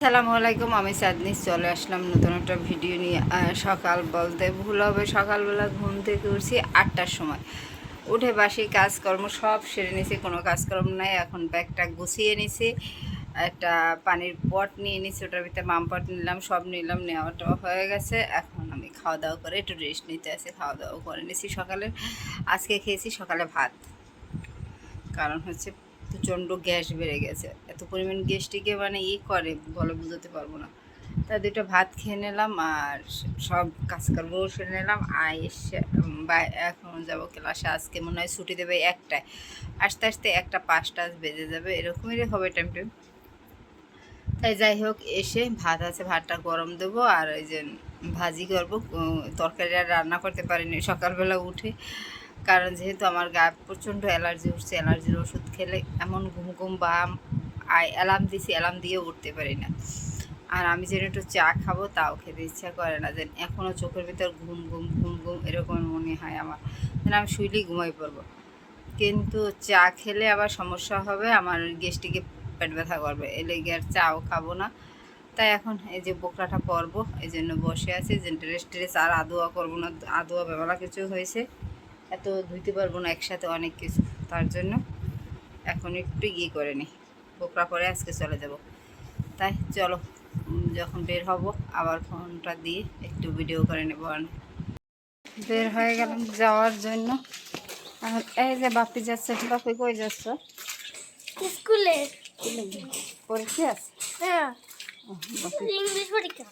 আসসালামু আলাইকুম, আমি চাঁদনি চলে আসলাম নতুন একটা ভিডিও নিয়ে। সকাল বলতে ভুল হবে, সকালবেলা ঘুম থেকে উঠছি আটটার সময়। উঠে বাসি কাজকর্ম সব সেরে নিয়েছি কোনো কাজকর্ম নাই, এখন ব্যাগটা গুছিয়ে নিছি, একটা পানির পট নিয়ে নিছি, ওটার ভিতরে মাম পট নিলাম, সব নিলাম, নেওয়াটাও হয়ে গেছে, এখন আমি খাওয়া দাওয়া করে একটু রেস্ট নিতে আসি খাওয়া দাওয়া করে নিছি সকালে। আজকে খেয়েছি সকালে ভাত, কারণ হচ্ছে প্রচণ্ড গ্যাস বেড়ে গেছে। এত পরিমাণ গ্যাসটিকে মানে ই করে, বলে বুঝতে পারব না। তা দুটো ভাত খেয়ে নিলাম আর সব কাজকর্ম সেরে নিলাম। আর এসে বা- এখন যাব ক্লাসে। আজকে মনে হয় ছুটি দেবে একটায়। আস্তে আস্তে একটা পাঁচটা বেজে যাবে, এরকমই হবে টাইম টাইম তাই যাই হোক, এসে ভাত আছে, ভাতটা গরম দেবো আর ওই যে ভাজি করব। তরকারি আর রান্না করতে পারিনি। সকালবেলা উঠে কারণ যেহেতু আমার গায়ে প্রচণ্ড অ্যালার্জি উঠছে, অ্যালার্জির ওষুধ খেলে এমন ঘুম ঘুম বা অ্যালার্ম দিছি, অ্যালার্ম দিয়ে উঠতে পারি না। আর আমি যেন একটু চা খাব, তাও খেতে ইচ্ছা করে না। যেন এখনও চোখের ভিতর ঘুম ঘুম ঘুম ঘুম এরকম মনে হয় আমার। যেন আমি শুইলেই ঘুমাই পড়ব। কিন্তু চা খেলে আবার সমস্যা হবে, আমার গ্যাস্ট্রিকে পেট ব্যথা করবে। এলে লেগে আর চাও খাব না। তাই এখন এই যে বোকরাটা পরবো, এই জন্য বসে আছি। যে ড্রেস ট্রেস আর আদোয়া করব না, আদোয়া বেলা কিছু হয়েছে। এত ধুইতে পারব না একসাথে অনেক কিছু। তার জন্য এখন একটু ইয়ে করে নিই। বোকরা পরে আজকে চলে যাব। তাই চলো যখন বের হব আবার ফোনটা দিয়ে একটু ভিডিও করে নেব আর বের হয়ে গেলাম যাওয়ার জন্য। এই যে বাপি যাচ্ছে বাপি কই যাচ্ছ? স্কুলে। পরীক্ষা আছে? হ্যাঁ। ইংলিশ পরীক্ষা।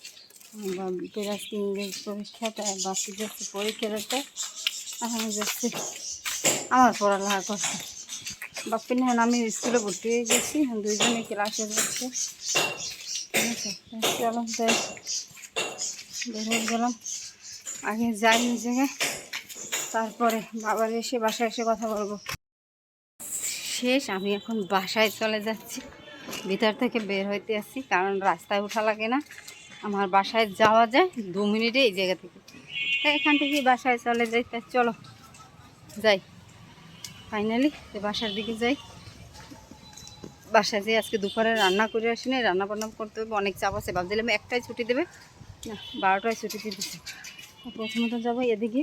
বাপির আজকে ইংরেজি পরীক্ষা তাই বাপি যাচ্ছে পরীক্ষা আর আমি যাচ্ছি আমার পড়ালেখা করছে। বাপি না আমি স্কুলে ভর্তি হয়ে গেছি, দুইজনে ক্লাসে যাচ্ছে চলো যাই। হয়ে গেলাম। আগে যাই নিজেকে তারপরে বাবার এসে বাসায় এসে কথা বলব। শেষ, আমি এখন বাসায় চলে যাচ্ছি। ভিতর থেকে বের হইতে আসছি, কারণ রাস্তায় ওঠা লাগে না। আমার বাসায় যাওয়া যায়, দু মিনিটে এই জায়গা থেকে। এখান থেকে বাসায় চলে যাই তাই চলো, যাই। ফাইনালি বাসার দিকে যাই। বাসায় যেয়ে আজকে দুপুরে রান্না করে আসি না রান্না বান্না করতে হবে, অনেক চাপ আছে। ভাবছিলাম একটাই ছুটি দেবে। না, বারোটায় ছুটি দিয়ে দিচ্ছে প্রথমত যাব এদিকে।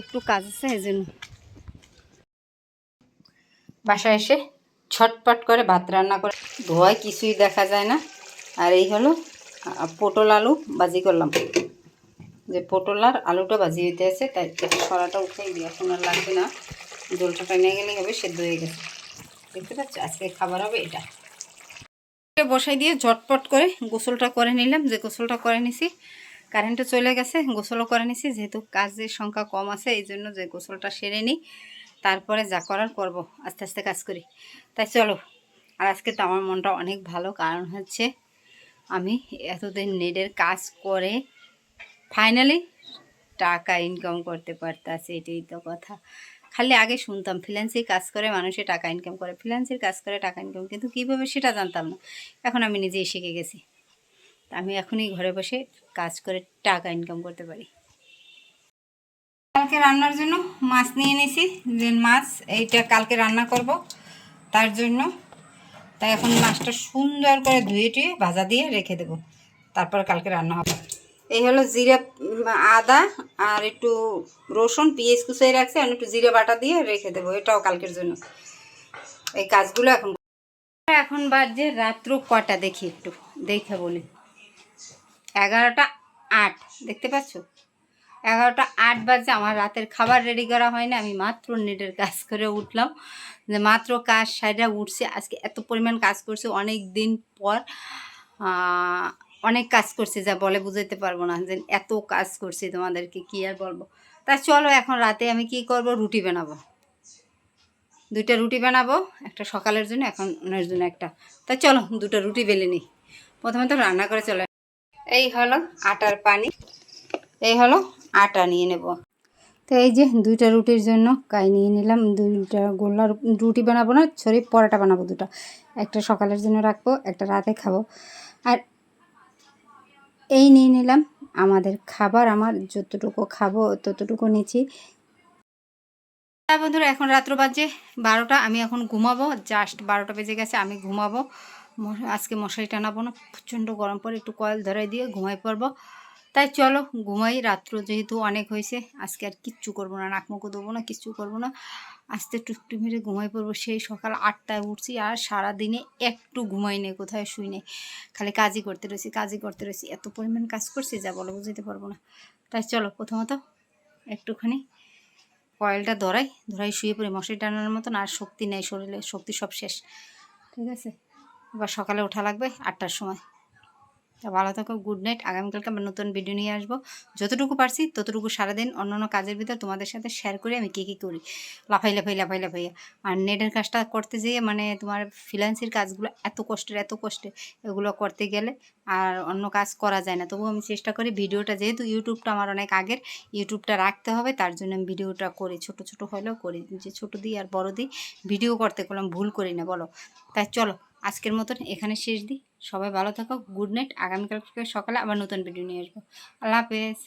একটু কাজ আছে, এই জন্য। বাসায় এসে ছটপট করে ভাত রান্না করে ধোয়ায় কিছুই দেখা যায় না। আর এই হলো পটল আলু বাজি করলাম। যে পটল আর আলুটা ভাজি হইতে আছে, তাই একটু সরাটা উঠেই দিয়ে এখন আর লাগবে না। জলটা টেনে গেলেই হবে, সেদ্ধ হয়ে গেছে। দেখতে পাচ্ছ, আজকে খাবার হবে এটা। এটা বসাই দিয়ে ঝটপট করে গোসলটা করে নিলাম, যে গোসলটা করে নিছি কারেন্টও চলে গেছে, গোসলও করে নিছি, যেহেতু কাজের সংখ্যা কম আছে, এই জন্য যে গোসলটা সেরে নিই, তারপরে যা করার করব, আস্তে আস্তে কাজ করি। তাই চলো, আর আজকে তো আমার মনটা অনেক ভালো, কারণ হচ্ছে আমি এতদিন নেটের কাজ করে ফাইনালি টাকা ইনকাম করতে পারতাছি, এটাই তো কথা। খালি আগে শুনতাম ফ্রিল্যান্সিং কাজ করে মানুষে টাকা ইনকাম করে। ফ্রিল্যান্সের কাজ করে টাকা ইনকাম কিন্তু কীভাবে সেটা জানতাম না। এখন আমি নিজেই শিখে গেছি। আমি এখনই ঘরে বসে কাজ করে টাকা ইনকাম করতে পারি। কালকে রান্নার জন্য মাছ নিয়ে নিয়েছি যে মাছ এইটা কালকে রান্না করব, তার জন্য। তাই এখন মাছটা সুন্দর করে ধুয়ে টুয়ে ভাজা দিয়ে রেখে দেব। তারপর কালকে রান্না হবে। এই হলো জিরা আদা আর একটু রসুন, পেঁয়াজ কুচিয়ে রাখছি। আর একটু জিরে বাটা দিয়ে রেখে দেবো। এটাও কালকের জন্য। এই কাজগুলো এখন এখন বাজে রাত্র কটা দেখি একটু। দেখে বলি। এগারোটা আট। দেখতে পাচ্ছ? এগারোটা আট বাজে আমার রাতের খাবার রেডি করা হয় না। আমি মাত্র নেটের কাজ করে উঠলাম। যে মাত্র কাজ সাইডে উঠছে। আজকে এত পরিমাণ কাজ করছে অনেক দিন পর। অনেক কাজ করছে, যা বলে বুঝাইতে পারব না যে এত কাজ করছি তোমাদেরকে কি আর বলব। তা চলো এখন রাতে আমি কি করব? রুটি বানাবো। দুইটা রুটি বানাবো, একটা সকালের জন্য, এখন ওনার জন্য একটা। তা চলো দুটো রুটি বেলে নিই। প্রথমে তো রান্না করে চলে এই হলো আটার পানি। এই হলো আটা নিয়ে নেব। তো এই যে দুইটা রুটির জন্য কাই নিয়ে নিলাম। দুইটা গোল্লা রুটি বানাবো না, সরি, পরোটা বানাবো দুটো। একটা সকালের জন্য রাখব, একটা রাতে খাব। আর এই নিয়ে নিলাম। আমাদের খাবার, আমার যতটুকু খাব ততটুকু নিচ্ছি। হ্যাঁ বন্ধুরা, এখন রাত্র বাজে বারোটা, আমি এখন ঘুমাবো। জাস্ট বারোটা বেজে গেছে, আমি ঘুমাবো। আজকে মশারি টানাবো না, প্রচণ্ড গরম পরে একটু কয়েল ধরাই দিয়ে ঘুমাই পড়ব। তাই চলো, ঘুমাই। রাত্র যেহেতু অনেক হয়েছে, আজকে আর কিচ্ছু করব না, নাক মুখও দেবো না, কিচ্ছু করব না। আস্তে টুকটু মেরে ঘুমাই পড়ব। সেই সকাল আটটায় উঠছি আর সারা দিনে একটু ঘুমাই নেই কোথায় শুই নেই খালি কাজই করতে রয়েছি, কাজই করতে রয়েছি। এত পরিমাণ কাজ করছি যা বলো বুঝতে পারব না। তাই চলো, প্রথমত একটুখানি কয়েলটা ধরাই। ধরাই শুয়ে পড়ি, মশারি টানানোর মতন আর শক্তি নেই শরীরে, শক্তি সব শেষ। ঠিক আছে? এবার সকালে ওঠা লাগবে আটটার সময়। তা ভালো থাকো, গুড নাইট। আগামীকালকে আমরা নতুন ভিডিও নিয়ে আসব। যতটুকু পারছি, ততটুকু সারাদিন অন্য অন্য কাজের ভিতর তোমাদের সাথে শেয়ার করে আমি কী কী করি। লাফাই লাফাই লাফাই লাফাইয়া আর নেটের কাজটা করতে যেয়ে মানে তোমার ফ্রিল্যান্সের কাজগুলো এত কষ্টের এত কষ্টের। এগুলো করতে গেলে আর অন্য কাজ করা যায় না। তবুও আমি চেষ্টা করি ভিডিওটা যেহেতু ইউটিউবটা আমার অনেক আগের ইউটিউবটা রাখতে হবে। তার জন্য আমি ভিডিওটা করি। ছোট ছোট হলেও করি। যে ছোট দিই আর বড় দিই ভিডিও করতে করলাম, ভুল করি না, বলো। তাই চলো। আজকের মতন এখানে শেষ দিই। সবাই ভালো থাকো গুড নাইট আগামীকাল সকালে আবার নতুন ভিডিও নিয়ে আসব। আল্লাহ হাফেজ।